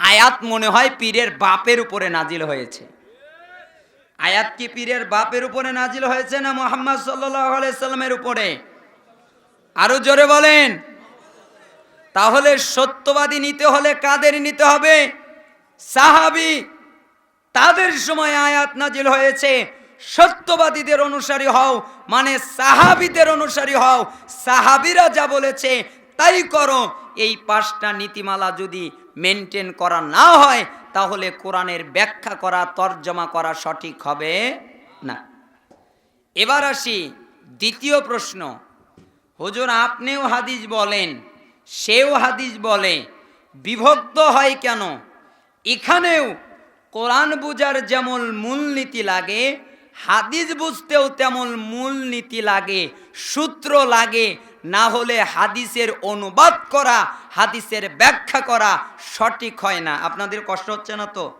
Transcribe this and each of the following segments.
আয়াত মনে হয় পীরের বাপের উপরে নাজিল হয়েছে। আয়াত কি পীরের বাপের উপরে নাজিল হয়েছে না মোহাম্মদ সাল্লামের উপরে? আরও জোরে বলেন। তাহলে সত্যবাদী নিতে হলে কাদের নিতে হবে? সাহাবি, তাদের সময় আয়াত নাজিল হয়েছে। সত্যবাদীদের অনুসারী হও মানে সাহাবিদের অনুসারী হও। সাহাবিরা যা বলেছে তাই করো। এই পাঁচটা নীতিমালা যদি মেনটেন করা না হয়, তাহলে কোরআনের ব্যাখ্যা করা, তর্জমা করা সঠিক হবে না। এবার আসি দ্বিতীয় প্রশ্ন। হুজুর, আপনিও হাদিস বলেন, সেও হাদিস বলে, বিভক্ত হয় কেন? এখানেও কোরআন বুঝার যেমন মূলনীতি লাগে, হাদিস বুঝতেও তেমন মূলনীতি লাগে, সূত্র লাগে না হলে হাদিসের অনুবাদ করা, হাদিসের ব্যাখ্যা করা সঠিক হয় না। আপনাদের কষ্ট হচ্ছে না তো?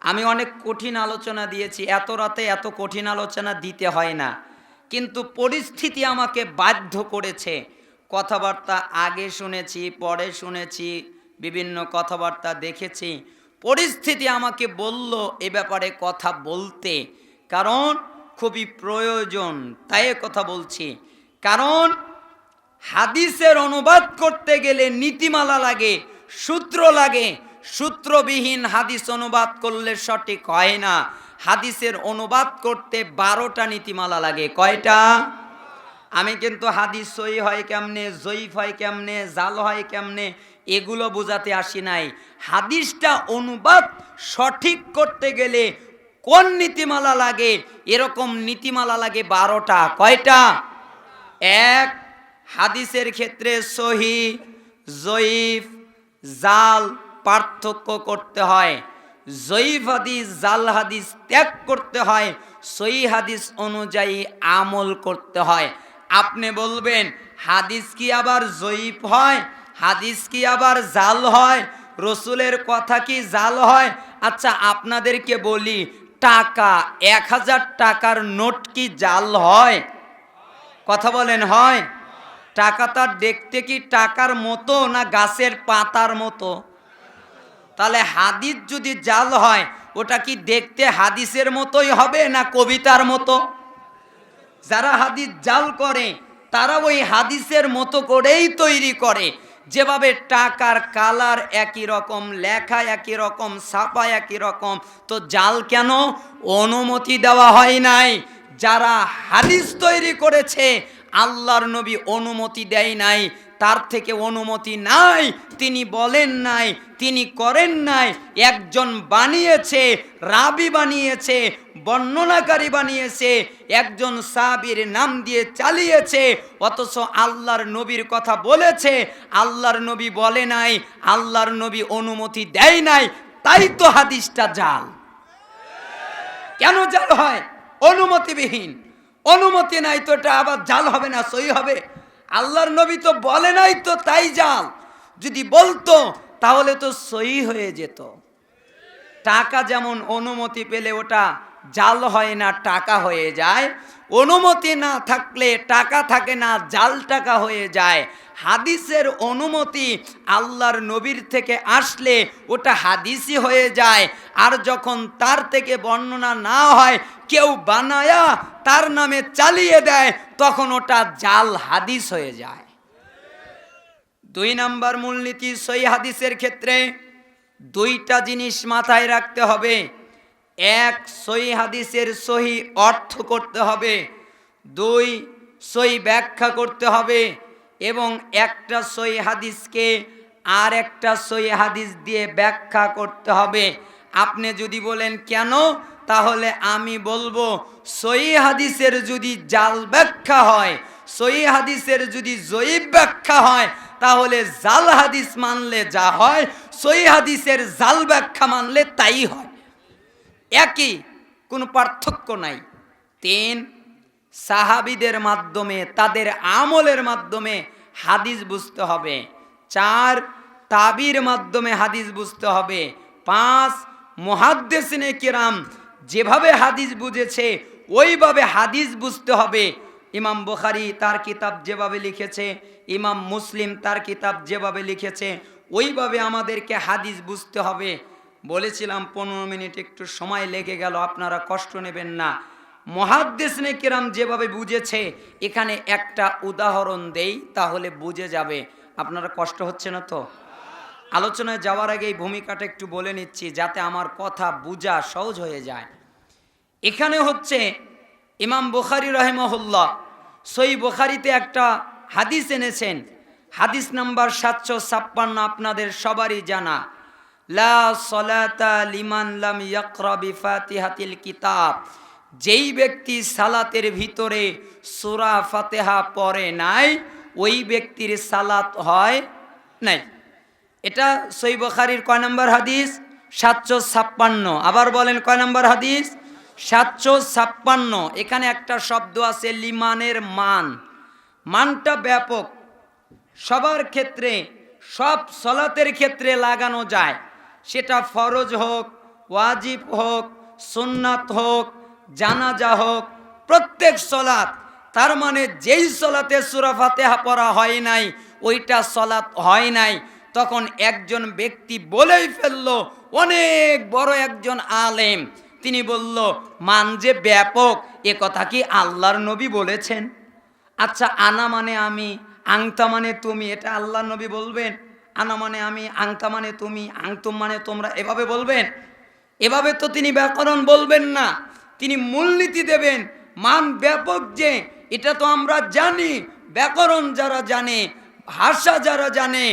আমি অনেক কঠিন আলোচনা দিয়েছি, এত রাতে এত কঠিন আলোচনা দিতে হয় না। কিন্তু পরিস্থিতি আমাকে বাধ্য করেছে। কথাবার্তা আগে শুনেছি, পরে শুনেছি, বিভিন্ন কথাবার্তা দেখেছি। পরিস্থিতি আমাকে বলল এ ব্যাপারে কথা বলতে। কারণ খুবই প্রয়োজন, তাই কথা বলছি। কারণ হাদিসের অনুবাদ করতে গেলে নীতিমালা লাগে, সূত্র লাগে। সূত্রবিহীন হাদিস অনুবাদ করলে সঠিক হয় না। হাদিসের অনুবাদ করতে বারোটা নীতিমালা লাগে। কয়টা? আমি কিন্তু হাদিস সই হয় কেমনে, জয়ীফ হয় কেমনে, জাল হয় কেমনে, এগুলো বোঝাতে আসি নাই। হাদিসটা অনুবাদ সঠিক করতে গেলে কোন নীতিমালা লাগে? এরকম নীতিমালা লাগে বারোটা। কয়টা? এক হাদিসের ক্ষেত্রে সহি, জয়ীফ, জাল পার্থক্য করতে হয়। জয়ীফ হাদিস, জাল হাদিস ত্যাগ করতে হয়। সহি হাদিস অনুযায়ী আমল করতে হয়। আপনি বলবেন, হাদিস কি আবার জয়ীফ হয়? হাদিস কি আবার জাল হয়? রসুলের কথা কি জাল হয়? আচ্ছা আপনাদেরকে বলি, টাকা, এক হাজার টাকার নোট কি জাল হয়? কথা বলেন, হয়? টাকা তার দেখতে কি টাকার মতো না গাছের পাতার মতো? তাহলে হাদিস যদি জাল হয়, ওটা কি দেখতে হাদিসের মতোই হবে না কবিতার মতো? যারা হাদিস জাল করে, তারা ওই হাদিসের মতো করেই তৈরি করে। যেভাবে টাকার কালার একই রকম, লেখা একই রকম, ছাপা একই রকম, তো জাল কেন অনুমতি দেওয়া হয় নাই? যারা হাদিস তৈরি করেছে আল্লাহর নবী অনুমতি দেয় নাই, তার থেকে অনুমতি নাই, তিনি বলেন নাই, তিনি করেন নাই, একজন বানিয়েছে, রাবি বানিয়েছে, বর্ণনাকারী বানিয়েছে, একজন সাবির নাম দিয়ে চালিয়েছে, অথচ আল্লাহর নবীর কথা বলেছে, আল্লাহর নবী বলে নাই, আল্লাহর নবী অনুমতি দেয় নাই, তাই তো হাদিসটা জাল। কেন জাল হয়? অনুমতিবিহীন। অনুমতি নাই তো এটা আবার জাল হবে না, সই হবে? আল্লাহর নবী তো বলে নাই তো তাই জাল। যদি বলতো, তাহলে তো সই হয়ে যেত। টাকা যেমন অনুমতি পেলে ওটা জাল হয় না, টাকা হয়ে যায়। অনুমতি না থাকলে টাকা থাকে না, জাল টাকা হয়ে যায়। হাদিসের অনুমতি আল্লাহর নবীর থেকে আসলে ওটা হাদিসই হয়ে যায়। আর যখন তার থেকে বর্ণনা না হয় কেউ বানায়া তার নামে চালিয়ে দেয়, তখন ওটা জাল হাদিস হয়ে যায়। দুই নাম্বার মূলনীতি সই হাদিসের ক্ষেত্রে দুইটা জিনিস মাথায় রাখতে হবে। এক সই হাদিসের সহি অর্থ করতে হবে। দুই সই ব্যাখ্যা করতে হবে এবং একটা সই হাদিসকে আর একটা সই হাদিস দিয়ে ব্যাখ্যা করতে হবে। আপনি যদি বলেন, কেন? তাহলে আমি বলব সই হাদিসের যদি জাল ব্যাখ্যা হয় সই হাদিসের যদি জয়ীব ব্যাখ্যা হয়, তাহলে জাল হাদিস মানলে যা হয় সই হাদিসের জাল ব্যাখ্যা মানলে তাই হয়। একই, কোনো পার্থক্য নাই। তিন, সাহাবিদের মাধ্যমে, তাদের আমলের মাধ্যমে হাদিস বুঝতে হবে। চার, তাবির মাধ্যমে হাদিস বুঝতে হবে। পাঁচ মহাদ্দেশিনে কিরাম যেভাবে হাদিস বুঝেছে, ওইভাবে হাদিস বুঝতে হবে। ইমাম বুখারি তার কিতাব যেভাবে লিখেছে, ইমাম মুসলিম তার কিতাব যেভাবে লিখেছে, ওইভাবে আমাদেরকে হাদিস বুঝতে হবে। বলেছিলাম, পনেরো মিনিট একটু সময় লেগে গেল, আপনারা কষ্ট নেবেন না। মহাদ্দেশ কেরাম যেভাবে বুঝেছে, এখানে একটা উদাহরণ দেই, তাহলে বুঝে যাবে। আপনারা কষ্ট হচ্ছে না তো? আলোচনায় যাওয়ার আগে এই ভূমিকাটা একটু বলে নিচ্ছি যাতে আমার কথা বুঝা সহজ হয়ে যায়। এখানে হচ্ছে ইমাম বুখারি রহেমহুল্লাহ সই বুখারিতে একটা হাদিস এনেছেন। হাদিস নাম্বার সাতশো ছাপ্পান্ন আপনাদের সবারই জানা। লা বিফাতিহাতিল কিতাব। যেই ব্যক্তি সালাতের ভিতরে সূরা ফাতেহা পড়ে নাই, ওই ব্যক্তির সালাত হয় নাই। এটা সই বখারির কয় নম্বর হাদিস? সাতশো ছাপ্পান্ন। আবার বলেন কয় নম্বর হাদিস? সাতশো ছাপ্পান্ন। এখানে একটা শব্দ আছে, লিমানের মান। মানটা ব্যাপক। সবার ক্ষেত্রে, সব সলাতের ক্ষেত্রে লাগানো যায়। সেটা ফরজ হোক, ওয়াজিব হোক, সুন্নাত হোক, জানাজা হোক, প্রত্যেক সলাত তার মানে যেই সলাতে সুরা ফাতেহা পড়া হয় নাই, ওইটা সলাত হয় নাই। তখন একজন ব্যক্তি বলেই ফেলল, অনেক বড় একজন আলেম। তিনি বলল, মান যে ব্যাপক, এ কথা কি আল্লাহর নবী বলেছেন? আচ্ছা আনা মানে আমি, আংতা মানে তুমি, এটা আল্লাহ নবী বলবেন? আনা মানে আমি, আংতা মানে তুমি, আংতুম মানে তোমরা এভাবে বলবেন? এভাবে তো তিনি ব্যাকরণ বলবেন না, তিনি মূলনীতি দেবেন। মান ব্যাপক যে, এটা তো আমরা জানি, ব্যাকরণ যারা জানে ভাষা যারা জানে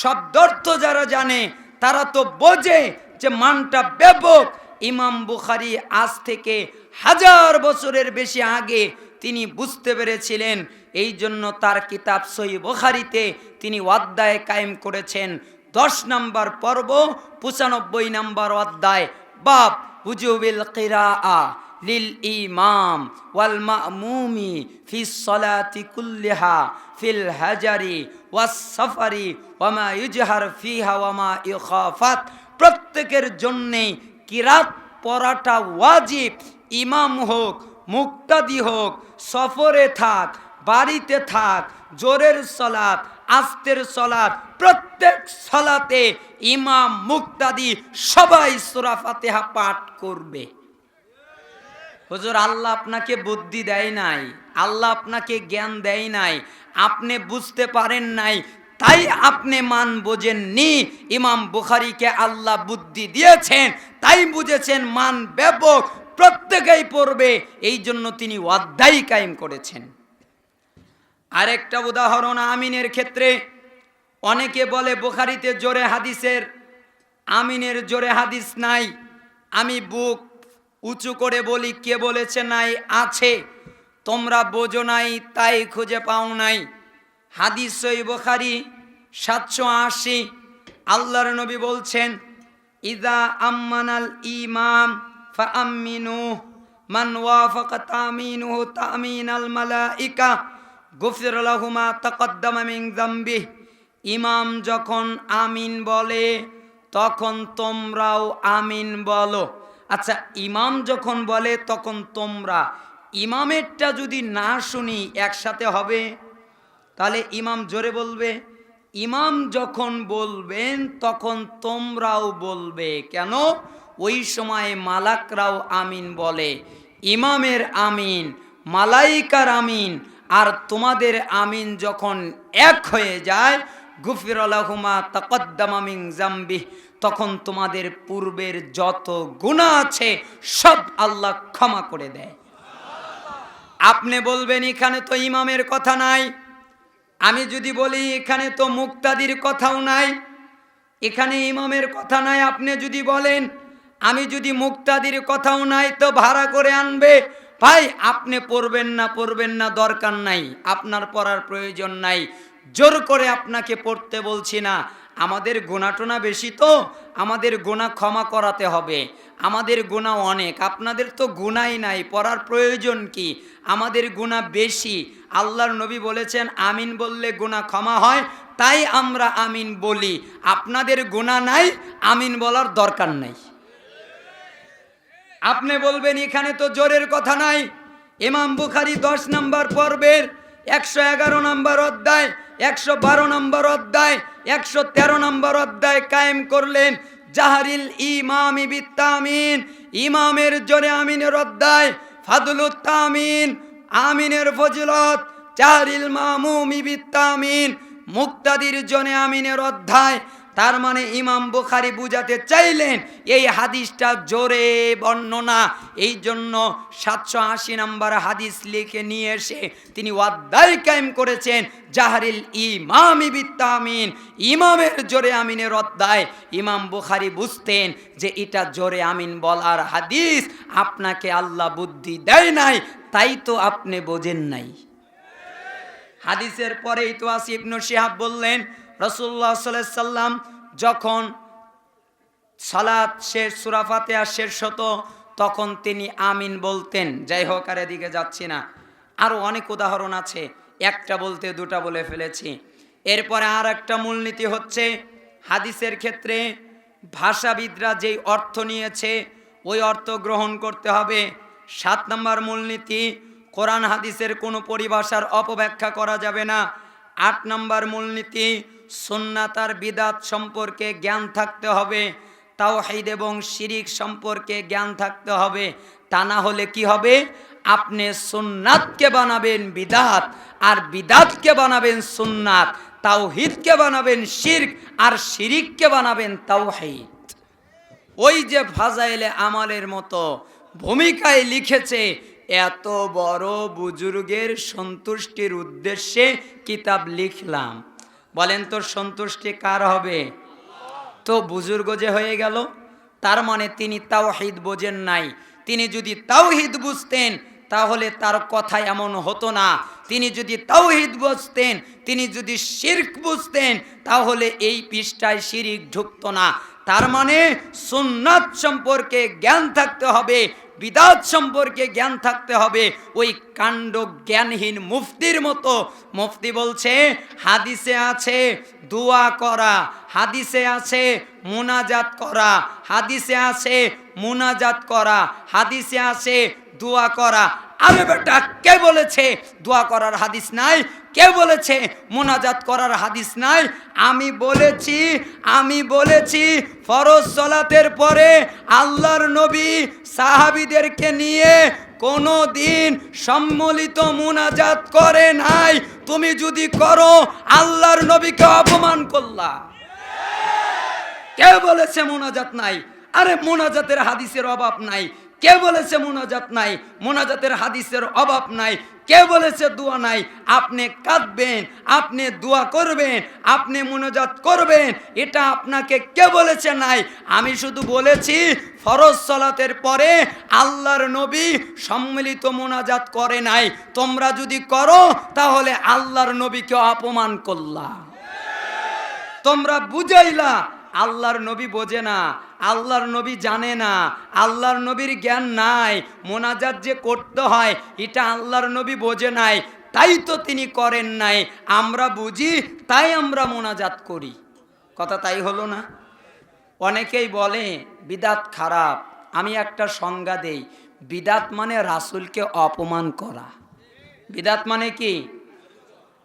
শব্দার্থ যারা জানে, তারা তো বোঝে যে মানটা ব্যাপক। ইমাম বুখারি আজ থেকে হাজার বছরের বেশি আগে তিনি বুঝতে পেরেছিলেন, এই জন্য তার কিতাব সই বুখারিতে তিনি অধ্যায় কায়েম করেছেন। দশ নম্বর পর্ব, পঁচানব্বই নম্বর অধ্যায় বাপ হুজুবিল কিরা আ লিল ইমাম ওয়াল মা মামুমি ফি সলাতি কুল্লিহা। ফিল হাজারি ওয়াস সাফারি ওয়ামা ইজহার ফিহা ওয়ামা ইখাফাত। প্রত্যেকের জন্যে কিরাত পড়াটা ওয়াজিব। ইমাম হোক, মুক্তাদি হোক, সফরে থাক, বাড়িতে থাক, জোরের সলাত, আস্তের সলাত, প্রত্যেক সলাতে ইমাম, মুক্তাদি সবাই সুরা ফাতেহা পাঠ করবে। হুজুর, আল্লাহ আপনাকে বুদ্ধি দেয় নাই। আল্লাহ আপনাকে জ্ঞান দেয় নাই, আপনি বুঝতে পারেন নাই, তাই আপনি মান বোঝেননি। ইমাম বুখারিকে আল্লাহ বুদ্ধি দিয়েছেন, তাই বুঝেছেন মান ব্যাপক, প্রত্যেকেই পড়বে এই জন্য তিনি অধ্যায় কায়েম করেছেন। আরেকটা উদাহরণ আমিনের ক্ষেত্রে, অনেকে বলে বুখারিতে জোরে হাদিসের, আমিনের জোরে হাদিস নাই, আমি বুক উঁচু করে বলি, কে বলেছে নাই, আছে। তোমরা বোঝো নাই, তাই খুঁজে পাও নাই। হাদিস সই বুখারি, সাতশো আশি। আল্লাহর নবী বলছেন, ইদা আম্মানাল ইমাম ফা আম্মিনু মান ওয়াফাকা তামিনুহু তামিনাল মালাইকা, গুফির লাহুমা তাকদ্দামা মিন যামবিহ। ইমাম যখন আমিন বলে, তখন তোমরাও আমিন বলো। আচ্ছা ইমাম যখন বলে, তখন তোমরা ইমামেরটা যদি না শুনি একসাথে হবে, তাহলে ইমাম জোরে বলবে, ইমাম যখন বলবেন তখন তোমরাও বলবে। কেন? ওই সময় মালাকরাও আমিন বলে, ইমামের আমিন, মালাইকার আমিন, আর তোমাদের আমিন যখন এক হয়ে যায়, গুফির আলাহুমা তাকদ্দামামিং জাম্বি তখন তোমাদের পূর্বের যত গুণা আছে সব আল্লাহ ক্ষমা করে দেয়। আপনি বলবেন, এখানে তো ইমামের কথা নাই। আমি যদি বলি, এখানে তো মুক্তাদির কথাও নাই। এখানে ইমামের কথা নাই, আপনি যদি বলেন, আমি যদি মুক্তাদির কথাও নাই, তো ভাড়া করে আনবে। ভাই, আপনি পড়বেন না পড়বেন না, দরকার নাই। আপনার পড়ার প্রয়োজন নাই। জোর করে আপনাকে পড়তে বলছি না। আমাদের গোনাটোনা বেশি তো, আমাদের গোনা ক্ষমা করাতে হবে। আমাদের গোনা অনেক, আপনাদের তো গুণাই নাই, পড়ার প্রয়োজন কি? আমাদের গুণা বেশি। আল্লাহর নবী বলেছেন, আমিন বললে গুণা ক্ষমা হয়, তাই আমরা আমিন বলি। আপনাদের গুণা নাই, আমিন বলার দরকার নাই। আপনি বলবেন, এখানে তো জোরের কথা নাই। ইমাম বুখারি দশ নম্বর পর্বের একশো এগারো নম্বর অধ্যায় একশো বারো নম্বর অধ্যায়, একশো তেরো নম্বর অধ্যায় কায়েম করলেন, জাহারিল ইমামি বিত্তামিন ইমামের জোরে আমিনের অধ্যায়, ফাদুলুত তামিন আমিনের ফজিলত চারিল মামুমি বিত্তামিন মুক্তাদির জনে আমিনের অধ্যায় তার মানে ইমাম বুখারি বুঝাতে চাইলেন, এই হাদিসটা জোরে বর্ণনা। এই জন্য সাতশো আশি নম্বর হাদিস লিখে নিয়ে এসে তিনি অধ্যায় কায়েম করেছেন, জাহারিল ইমামি বিত্তামিন। ইমামের জোরে আমিনের অধ্যায় ইমাম বুখারি বুঝতেন যে এটা জোরে আমিন বলার হাদিস, আপনাকে আল্লাহ বুদ্ধি দেয় নাই, তাই তো আপনি বোঝেন নাই। হাদিসের পরেই তো আসি ইবনু শিহাব বললেন রসুল্লাহ সাল্লাম যখন সালাত শেষ সুরাফাতে আর শেষ হতো, তখন তিনি আমিন বলতেন। যাই হোক, আর এদিকে যাচ্ছি না। আরও অনেক উদাহরণ আছে। একটা বলতে, দুটা বলে ফেলেছি। এরপরে আর একটা মূলনীতি হচ্ছে, হাদিসের ক্ষেত্রে ভাষাবিদরা যেই অর্থ নিয়েছে, ওই অর্থ গ্রহণ করতে হবে। সাত নম্বর মূলনীতি, কোরআন হাদিসের কোনো পরিভাষার অপব্যাখ্যা করা যাবে না। আট নম্বর মূলনীতি সুন্নাতার বিদাত সম্পর্কে জ্ঞান থাকতে হবে, তাওহিদ এবং শিরিক সম্পর্কে জ্ঞান থাকতে হবে। তা না হলে কি হবে? আপনি সুন্নাতকে বানাবেন বিদাত, আর বিদাতকে বানাবেন সুন্নাত, তাওহিদকে বানাবেন শির্ক, আর শিরিককে বানাবেন তাওহিদ। ওই যে ফাজাইলে আমালের মতো ভূমিকায় লিখেছে, এত বড় বুজুর্গের সন্তুষ্টির উদ্দেশ্যে কিতাব লিখলাম। বলেন, তোর সন্তুষ্টি কার হবে? তো বুজুর্গ যে হয়ে গেল, তার মানে তিনি তাওহিদ বোঝেন নাই। তিনি যদি তাওহিদ বুঝতেন, তাহলে তার কথা এমন হতো না। তিনি যদি তাওহিদ বুঝতেন, তিনি যদি শির্ক বুঝতেন, তাহলে এই পৃষ্ঠায় শিরিক ঢুকতো না। তার মানে সুন্নাত সম্পর্কে জ্ঞান থাকতে হবে। বিদাত সম্পর্কে জ্ঞান থাকতে হবে। ওই কাণ্ড জ্ঞানহীন মুফতির মতো। মুফতি বলছে, হাদিসে আছে, দোয়া করা। হাদিসে আছে, মোনাজাত করা। হাদিসে আছে, মোনাজাত করা। হাদিসে আছে, দোয়া করা। আরে বেটা কে বলেছে? দোয়া করার হাদিস নাই। কে বলেছে? মোনাজাত করার হাদিস নাই। আমি বলেছি আমি বলেছি, ফরজ সলাতের পরে আল্লাহর নবী সাহাবিদেরকে নিয়ে কোনো দিন সম্মিলিত মুনাজাত করে নাই। তুমি যদি করো, আল্লাহর নবীকে অপমান করলা। কে বলেছে মোনাজাত নাই? আরে মোনাজাতের হাদিসের অভাব নাই। কে বলেছে মোনাজাত নাই? মোনাজাতের হাদিসের অভাব নাই। কে বলেছে দোয়া নাই? আপনি কাঁদবেন, আপনি দোয়া করবেন, আপনি মোনাজাত করবেন, এটা আপনাকে কে বলেছে নাই? আমি শুধু বলেছি, ফরজ সলাতের পরে আল্লাহর নবী সম্মিলিত মোনাজাত করে নাই। তোমরা যদি করো, তাহলে আল্লাহর নবীকে অপমান করলা। তোমরা বুঝাইলা আল্লাহর নবী বোঝে না, আল্লাহর নবী জানে না, আল্লাহর নবীর জ্ঞান নাই, মোনাজাত যে করতে হয়, এটা আল্লাহর নবী বোঝে নাই, তাই তো তিনি করেন নাই, আমরা বুঝি, তাই আমরা মোনাজাত করি। কথা তাই হলো না? অনেকেই বলে, বিদাত খারাপ, আমি একটা সংজ্ঞা দেই, বিদাত মানে রাসুলকে অপমান করা। বিদাত মানে কি?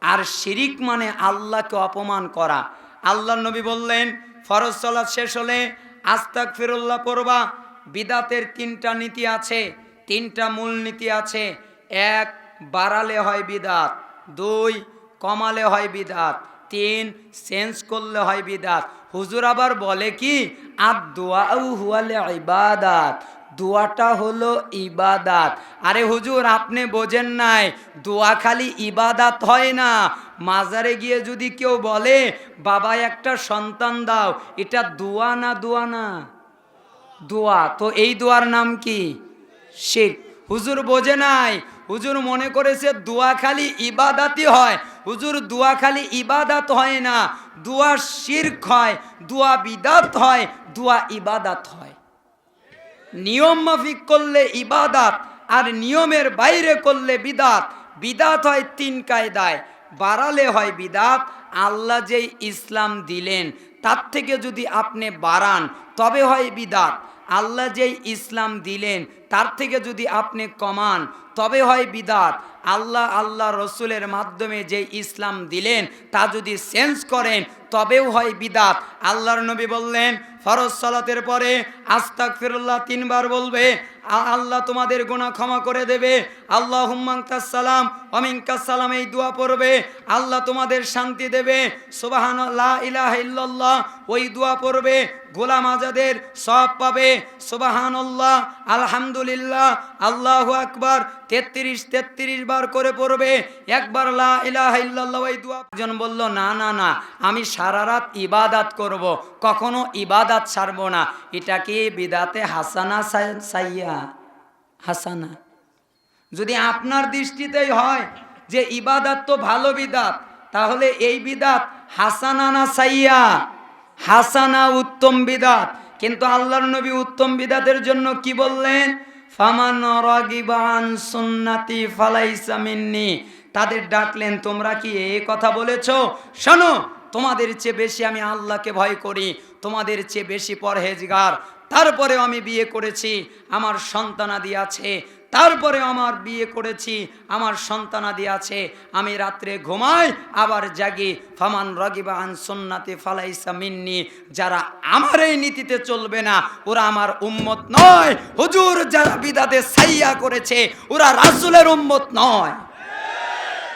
আর শিরিক মানে আল্লাহকে অপমান করা। আল্লাহ নবী বললেন ফরজ চলা শেষ হলে আস্তাক ফিরুল্লাহ পড়বা। বিদাতের তিনটা নীতি আছে, তিনটা মূল নীতি আছে। এক, বাড়ালে হয় বিদাত। দুই, কমালে হয় বিদাত। তিন, চেঞ্জ করলে হয় বিদাত। হুজুর আবার বলে কি? আর দোয়া হুয়ালে ইবাদাত দোয়াটা হলো ইবাদাত। আরে হুজুর, আপনি বোঝেন নাই, দোয়া খালি ইবাদাত হয় না। মাজারে গিয়ে যদি কেউ বলে, বাবা, একটা সন্তান দাও। এটা দোয়া না দোয়া না? দোয়া। তো এই দোয়ার নাম কি? শিখ হুজুর বোঝে নাই। হুজুর মনে করেছে দোয়া খালি ইবাদাতই হয়। হুজুর, দোয়া খালি ইবাদাত হয় না। দোয়া শির্ক হয়, দোয়া বিদাত হয়, দোয়া ইবাদাত হয়। নিয়ম মাফিক করলে ইবাদাত আর নিয়মের বাইরে করলে বিদাত। বিদাত হয় তিন কায়দায়। বাড়ালে হয় বিদাত। আল্লাহ যেই ইসলাম দিলেন, তার থেকে যদি আপনি বাড়ান, তবে হয় বিদাত। আল্লাহ যেই ইসলাম দিলেন, তার থেকে যদি আপনি কমান, তবে হয় বিদাত। আল্লাহ আল্লাহ রসুলের মাধ্যমে যে ইসলাম দিলেন, তা যদি চেঞ্জ করেন তবেও হয় বিদাত। আল্লাহর নবী বললেন, ফরজ সালাতের পরে আস্তাক ফিরুল্লাহ তিনবার বলবে আল্লাহ তোমাদের গুনাহ ক্ষমা করে দেবে। আল্লাহ হুম্মাংকাস সালাম অমিনকাস সালাম এই দোয়া পড়বে। আল্লাহ তোমাদের শান্তি দেবে। সুবাহান ইলাহা ইল্লাল্লাহ, ওই দোয়া পড়বে। গোলাম আজাদের সব পাবে। সুবাহানল্লাহ, আলহামদুলিল্লাহ, আল্লাহ আকবার, তেত্রিশ তেত্রিশ বার করে পড়বে। একবার লা ইলাহা ইল্লাল্লাহ, ওই দোয়া একজন বলল, না না না, আমি সারা রাত ইবাদাত করব, কখনো ইবাদাত ছাড়বো না। এটা কি বিদাতে হাসানা সাইয়া? হাসানা। যদি আপনার দৃষ্টিতেই হয় যে ইবাদাত তো ভালো বিদাত, তাহলে এই বিদাত হাসানা না সাইয়া? হাসানা উত্তম বিদাত। কিন্তু আল্লাহর নবী উত্তম বিদাতের জন্য কি বললেন? ফামান সুন্নাতি তাদের ডাকলেন, তোমরা কি এই কথা বলেছ? শোনো তোমাদের চেয়ে বেশি আমি আল্লাহকে ভয় করি, তোমাদের চেয়ে বেশি পরহেজগার। তারপরেও আমি বিয়ে করেছি, আমার সন্তানাদি আছে। তারপরে আমার বিয়ে করেছি, আমার সন্তানাদি আছে। আমি রাত্রে ঘুমাই, আবার জাগি। ফামান রগিবা আন সুন্নাতে ফালাইসা মিন্নি। যারা আমার এই নীতিতে চলবে না, ওরা আমার উম্মত নয়। হুজুর যারা বিদাতে সাইয়া করেছে, ওরা রাসূলের উম্মত নয়।